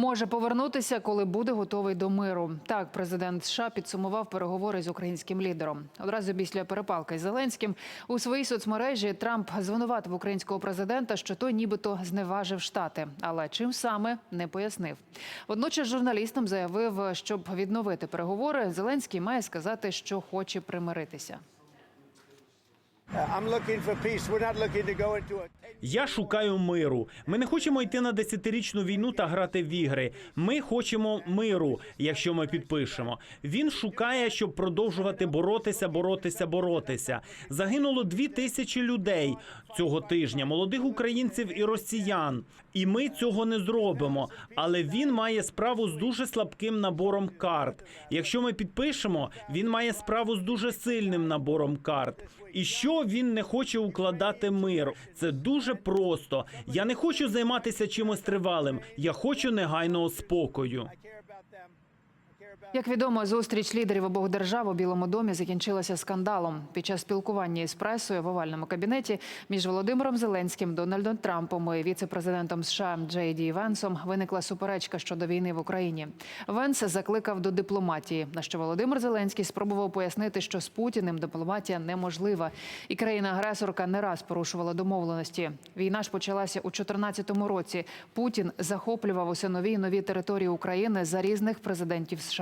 може повернутися, коли буде готовий до миру. Так, президент США підсумував переговори з українським лідером. Одразу після перепалки з Зеленським у своїй соцмережі Трамп звинуватив українського президента, що той нібито зневажив штати, але чим саме не пояснив. Водночас журналістам заявив, щоб відновити переговори, Зеленський має сказати, що хоче примиритися. Я шукаю миру. Ми не хочемо йти на десятирічну війну та грати в ігри. Ми хочемо миру, якщо ми підпишемо. Він шукає, щоб продовжувати боротися, боротися, боротися. Загинуло дві тисячі людей цього тижня, молодих українців і росіян. І ми цього не зробимо. Але він має справу з дуже слабким набором карт. Якщо ми підпишемо, він має справу з дуже сильним набором карт. І що він не хоче укладати мир? Це дуже просто. Я не хочу займатися чимось тривалим. Я хочу негайного спокою. Як відомо, зустріч лідерів обох держав у Білому домі закінчилася скандалом. Під час спілкування із пресою в овальному кабінеті між Володимиром Зеленським, Дональдом Трампом і віце-президентом США Джей Ді Венсом виникла суперечка щодо війни в Україні. Венс закликав до дипломатії, на що Володимир Зеленський спробував пояснити, що з Путіним дипломатія неможлива, і країна-агресорка не раз порушувала домовленості. Війна ж почалася у 2014 році. Путін захоплював усе нові і нові території України за різних президентів США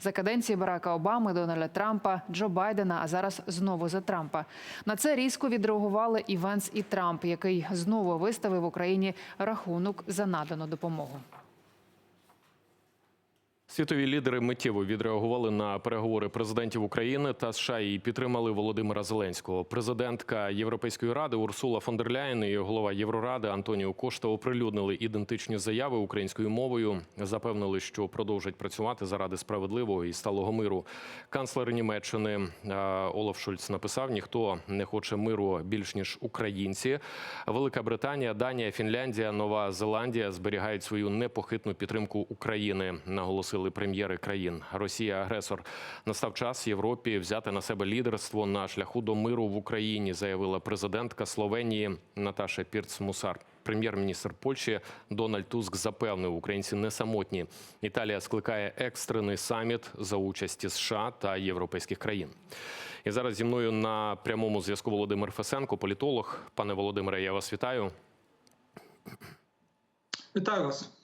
за каденції Барака Обами, Дональда Трампа, Джо Байдена, а зараз знову за Трампа. На це різко відреагували і Венс, і Трамп, який знову виставив Україні рахунок за надану допомогу. Світові лідери миттєво відреагували на переговори президентів України та США і підтримали Володимира Зеленського. Президентка Європейської ради Урсула фон дер Ляєн і голова Євроради Антоніо Кошта оприлюднили ідентичні заяви українською мовою. Запевнили, що продовжать працювати заради справедливого і сталого миру. Канцлер Німеччини е, Олаф Шольц написав: ніхто не хоче миру більш ніж українці. Велика Британія, Данія, Фінляндія, Нова Зеландія зберігають свою непохитну підтримку України. Наголосили прем'єри країн. Росія агресор. Настав час Європі взяти на себе лідерство на шляху до миру в Україні, заявила президентка Словенії Наташа Пірц-Мусар. Прем'єр-міністр Польщі Дональд Туск запевнив, українці не самотні. Італія скликає екстрений саміт за участі США та європейських країн. І зараз зі мною на прямому зв'язку Володимир Фесенко, політолог. Пане Володимире, я вас вітаю. Вітаю вас.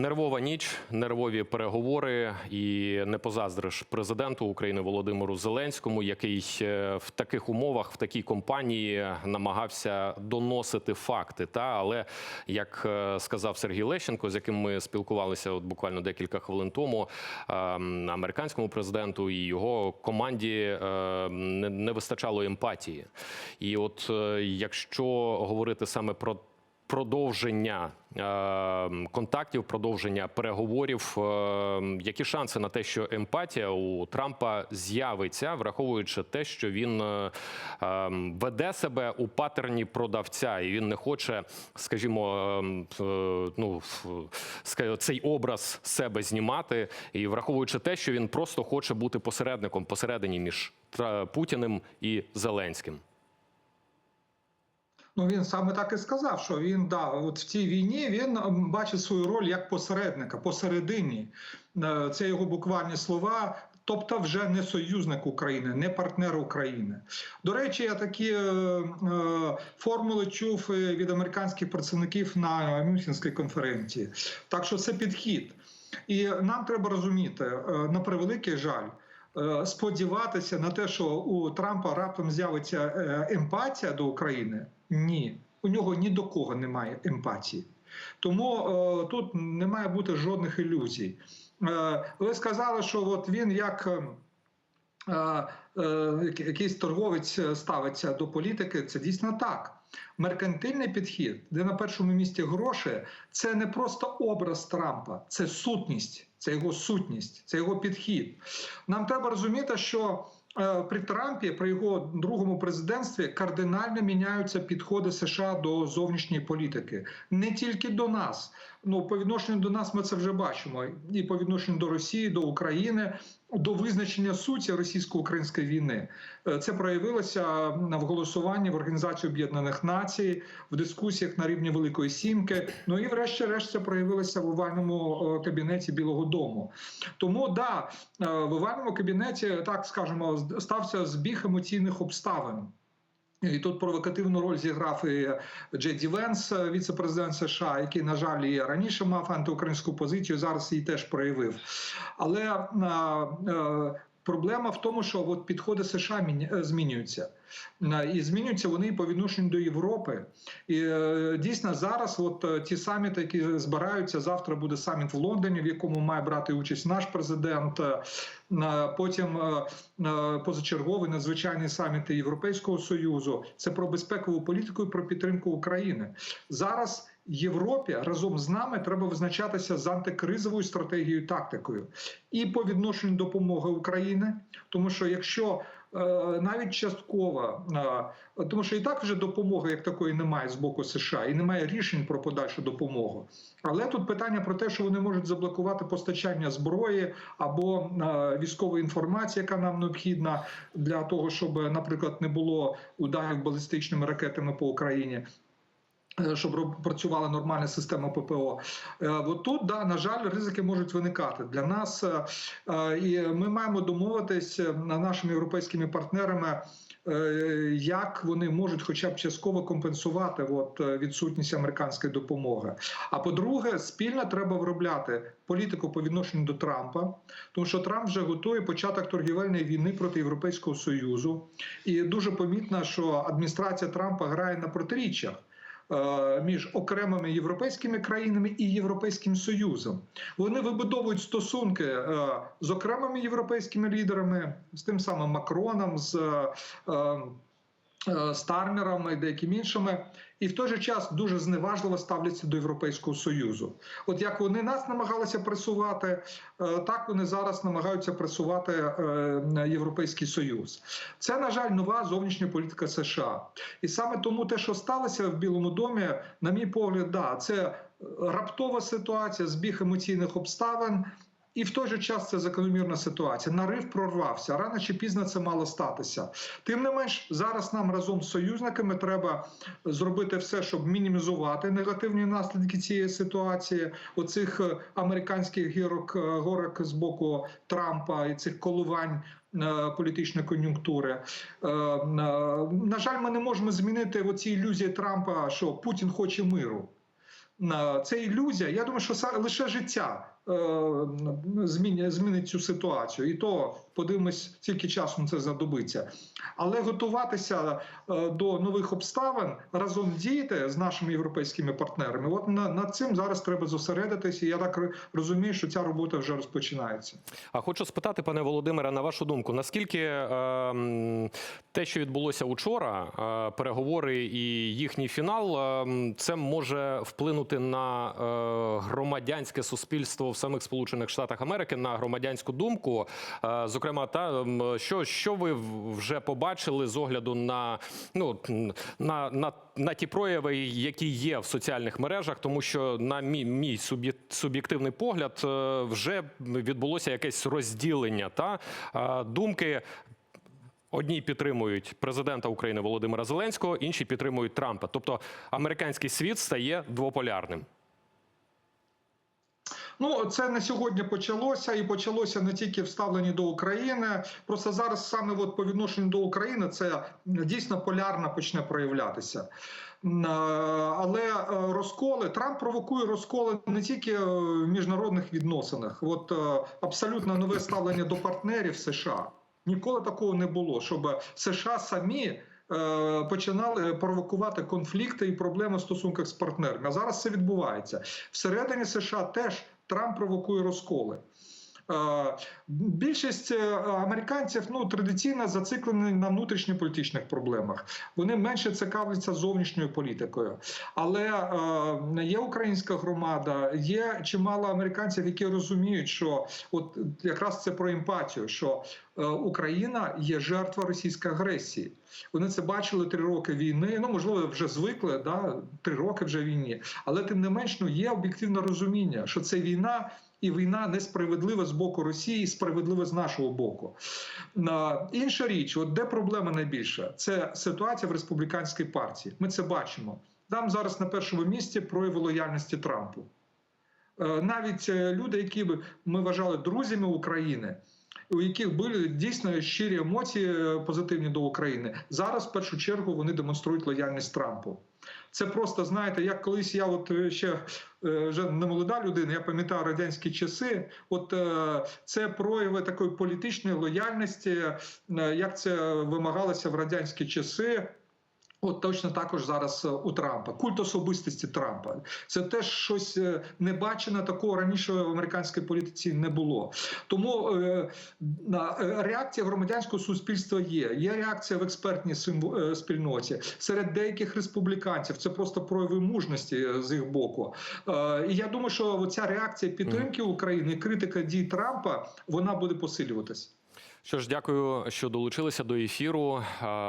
Нервова ніч, нервові переговори, і не позаздриш президенту України Володимиру Зеленському, який е, в таких умовах, в такій компанії намагався доносити факти. Та але як е, сказав Сергій Лещенко, з яким ми спілкувалися от буквально декілька хвилин тому, е, американському президенту і його команді е, не, вистачало емпатії. І от якщо говорити саме про продовження е, контактів, продовження переговорів. Е, які шанси на те, що емпатія у Трампа з'явиться, враховуючи те, що він е, е, веде себе у патерні продавця, і він не хоче, скажімо, е, е, ну цей образ себе знімати, і враховуючи те, що він просто хоче бути посередником посередині між Путіним і Зеленським. Ну він саме так і сказав, що він да, от в цій війні він м, бачить свою роль як посередника посередині. Е, Це його буквальні слова. Тобто, вже не союзник України, не партнер України. До речі, я такі е, е, формули чув від американських представників на Мюнхенській конференції. Так що це підхід. І нам треба розуміти, е, на превеликий жаль, сподіватися на те, що у Трампа раптом з'явиться е, емпатія до України. Ні, у нього ні до кого немає емпатії. Тому е, тут не має бути жодних ілюзій. Е, ви сказали, що от він як. е, е, е, якийсь торговець ставиться до політики, це дійсно так. Меркантильний підхід, де на першому місці гроші, це не просто образ Трампа, це сутність, це його сутність, це його підхід. Нам треба розуміти, що е, при Трампі, при його другому президентстві, кардинально міняються підходи США до зовнішньої політики, не тільки до нас. Ну, по відношенню до нас ми це вже бачимо. І по відношенню до Росії, до України, до визначення суті російсько-української війни. Е, Це проявилося в голосуванні в Організації Об'єднаних Націй, в дискусіях на рівні Великої Сімки. Ну і врешті-решт це проявилося в овальному е, кабінеті Білого Дому. Тому да, е, в овальному кабінеті, так скажемо, стався збіг емоційних обставин. І тут провокативну роль зіграв і Джеді Венс, віце-президент США, який, на жаль, і раніше мав антиукраїнську позицію, зараз її теж проявив. Але проблема в тому, що от підходи США е, змінюються. Е, І змінюються вони по відношенню до Європи. І е, дійсно зараз, от ті саміти, які збираються, завтра буде саміт в Лондоні, в якому має брати участь наш президент. Потім позачерговий надзвичайний саміт Європейського союзу. Це про безпекову політику і про підтримку України. Зараз Європі разом з нами треба визначатися з антикризовою стратегією, тактикою і по відношенню допомоги України, тому що якщо е, навіть частково, е, тому що і так вже допомоги як такої немає з боку США, і немає рішень про подальшу допомогу. Але тут питання про те, що вони можуть заблокувати постачання зброї або е, військової інформації, яка нам необхідна для того, щоб, наприклад, не було ударів балістичними ракетами по Україні. Е, Щоб працювала нормальна система ППО, Е, от тут да на жаль, ризики можуть виникати для нас, е, і ми маємо домовитись е, нашими європейськими партнерами, як вони можуть, хоча б частково компенсувати от відсутність американської допомоги. А по-друге, спільно треба виробляти політику по відношенню до Трампа, тому що Трамп вже готує початок торгівельної війни проти Європейського союзу, і дуже помітно, що адміністрація Трампа грає на протиріччях. Е, Між окремими європейськими країнами і Європейським Союзом. Вони вибудовують стосунки е, з окремими європейськими лідерами, з тим самим Макроном, з е, е, і деякими іншими, і в той же час дуже зневажливо ставляться до Європейського Союзу. От як вони нас намагалися пресувати, е, так вони зараз намагаються пресувати е, Європейський Союз. Це, на жаль, нова зовнішня політика США. І саме тому те, що сталося в Білому домі, на мій погляд, да, це раптова ситуація, збіг емоційних обставин. І в той же час це закономірна ситуація. Нарив прорвався. Рано чи пізно це мало статися. Тим не менш, зараз нам разом з союзниками треба зробити все, щоб мінімізувати негативні наслідки цієї ситуації. Оцих е, американських гірок е, горок з боку Трампа і цих коливань. е, Політичної кон'юнктури на жаль, ми не можемо змінити оці ілюзії Трампа, що Путін хоче миру. Це ілюзія. Я думаю, що лише життя змінить, змінить цю ситуацію, і то подивимось, скільки часу це знадобиться. Але готуватися е, до нових обставин разом діяти з нашими європейськими партнерами. От на, над цим зараз треба зосередитися. Я так розумію, що ця робота вже розпочинається. А хочу спитати, пане Володимире, на вашу думку, наскільки е, те, що відбулося учора, е, переговори і їхній фінал, е, це може вплинути на е, громадянське суспільство в самих Сполучених Штатах Америки, на громадянську думку. Е, зокрема, та що, що ви вже побачили з огляду на ну на, на, на ті прояви, які є в соціальних мережах, тому що на мій, мій суб'єктивний погляд е, вже відбулося якесь розділення та думки. Одні підтримують президента України Володимира Зеленського, інші підтримують Трампа. Тобто американський світ стає двополярним. Ну, це не сьогодні почалося, і почалося не тільки в ставленні до України. Просто зараз саме от по відношенню до України це дійсно полярно почне проявлятися. Е, Але е, розколи Трамп провокує розколи не тільки е, в міжнародних відносинах, от абсолютно нове ставлення до партнерів США. Ніколи такого не було, щоб США самі починали провокувати конфлікти і проблеми в стосунках з партнерами. А зараз це відбувається всередині США. Теж Трамп провокує розколи. Е, Більшість е, американців ну традиційно зациклені на внутрішньополітичних проблемах. Вони менше цікавляться зовнішньою політикою. Але е, є українська громада, є чимало американців, які розуміють, що от якраз це про емпатію, що Україна є жертва російської агресії. Вони це бачили три роки війни. Ну можливо, вже звикли да три роки вже війні, але тим не менш ну, є об'єктивне розуміння, що це війна. І війна несправедлива з боку Росії, справедлива з нашого боку. Інша річ, от де проблема найбільша, це ситуація в республіканській партії. Ми це бачимо. Там зараз на першому місці прояви лояльності Трампу. Навіть е, люди, які ми вважали друзями України, у яких були дійсно щирі емоції е, позитивні до України, зараз в першу чергу вони демонструють лояльність Трампу. Це просто знаєте, як колись я от е, ще е, вже не молода людина, я пам'ятаю радянські часи. От е, це прояви такої політичної лояльності, як це вимагалося в радянські часи. От точно також зараз е, у Трампа культ особистості Трампа. Це теж щось е, небачене, такого раніше в американській політиці не було. Тому е, е, реакція громадянського суспільства є. Є реакція в експертній спільноті серед деяких республіканців. Це просто прояви мужності з їх боку. Е, І я думаю, що ця реакція підтримки України, критика дій Трампа, вона буде посилюватись. Що ж, дякую, що долучилися до ефіру.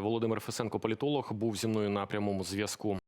Володимир Фесенко, політолог, був зі мною на прямому зв'язку.